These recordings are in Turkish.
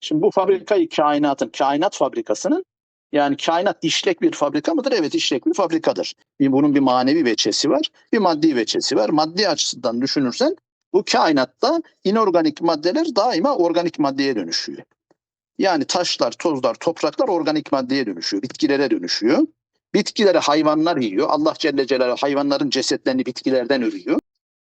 Şimdi bu fabrikayı kainatın, kainat fabrikasının yani kainat işlek bir fabrika mıdır? Evet işlek bir fabrikadır. Bunun bir manevi veçesi var, bir maddi veçesi var. Maddi açısından düşünürsen bu kainatta inorganik maddeler daima organik maddeye dönüşüyor. Yani taşlar, tozlar, topraklar organik maddeye dönüşüyor, bitkilere dönüşüyor. Bitkileri hayvanlar yiyor. Allah Celle Celaluhu hayvanların cesetlerini bitkilerden örüyor.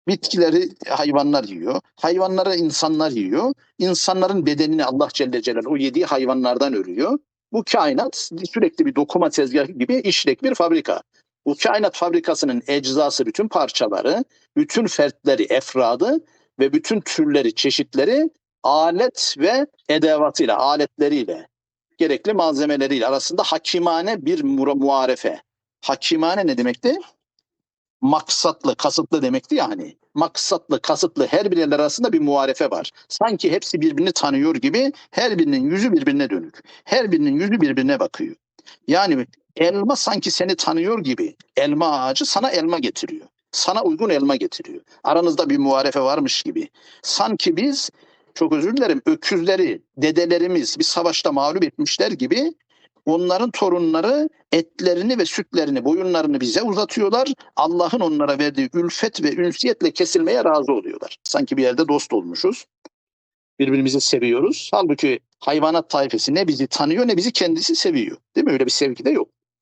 Bitkileri hayvanlar yiyor. Hayvanları insanlar yiyor. İnsanların bedenini Allah Celle Celaluhu o yediği hayvanlardan örüyor. Bu kainat sürekli bir dokuma tezgahı gibi işlek bir fabrika. Bu kainat fabrikasının eczası, bütün parçaları, bütün fertleri, efradı ve bütün türleri, çeşitleri alet ve edevatıyla, aletleriyle, gerekli malzemeleriyle arasında hakimane bir mu- muarefe. Hakimane ne demekti? Maksatlı, kasıtlı demekti yani. Maksatlı, kasıtlı her birileri arasında bir muarefe var. Sanki hepsi birbirini tanıyor gibi her birinin yüzü birbirine dönük. Her birinin yüzü birbirine bakıyor. Yani elma sanki seni tanıyor gibi elma ağacı sana elma getiriyor. Sana uygun elma getiriyor. Aranızda bir muarefe varmış gibi. Sanki biz çok özür dilerim öküzleri, dedelerimiz bir savaşta mağlup etmişler gibi onların torunları etlerini ve sütlerini, boyunlarını bize uzatıyorlar. Allah'ın onlara verdiği ülfet ve ünsiyetle kesilmeye razı oluyorlar. Sanki bir yerde dost olmuşuz. Birbirimizi seviyoruz. Halbuki hayvanat tayfesi ne bizi tanıyor ne bizi kendisi seviyor. Değil mi? Öyle bir sevgi de yok.